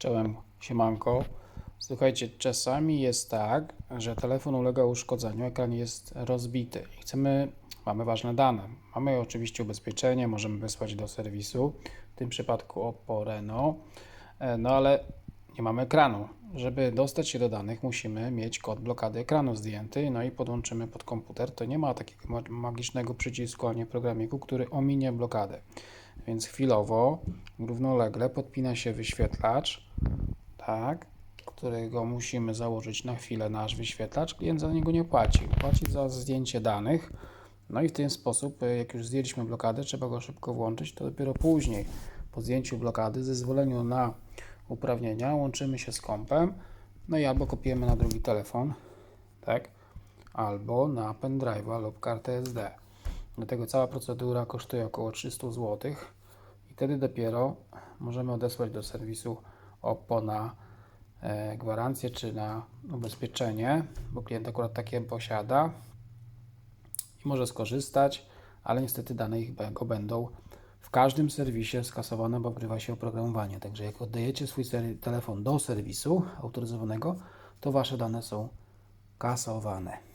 Czołem, siemanko. Słuchajcie, czasami jest tak, że telefon ulega uszkodzeniu, ekran jest rozbity i chcemy, mamy ważne dane. Mamy oczywiście ubezpieczenie, możemy wysłać do serwisu, w tym przypadku Oppo Reno, E, no ale nie mamy ekranu. Żeby dostać się do danych, musimy mieć kod blokady ekranu zdjęty, no i podłączymy pod komputer. To nie ma takiego ma- magicznego przycisku ani programiku, który ominie blokadę. Więc chwilowo, równolegle podpina się wyświetlacz, tak, którego musimy założyć na chwilę nasz wyświetlacz. Klient za niego nie płaci. Płaci za zdjęcie danych. No i w ten sposób, y, jak już zdjęliśmy blokadę, trzeba go szybko włączyć. To dopiero później, po zdjęciu blokady, zezwoleniu na uprawnienia, łączymy się z kompem. No i albo kopiujemy na drugi telefon, tak, albo na pendrive'a lub kartę SD. Dlatego cała procedura kosztuje około 300 zł i wtedy dopiero możemy odesłać do serwisu Oppo na e, gwarancję czy na ubezpieczenie, bo klient akurat takie posiada i może skorzystać, ale niestety dane go będą w każdym serwisie skasowane, bo odgrywa się oprogramowanie. Także jak oddajecie swój telefon do serwisu autoryzowanego, to Wasze dane są kasowane.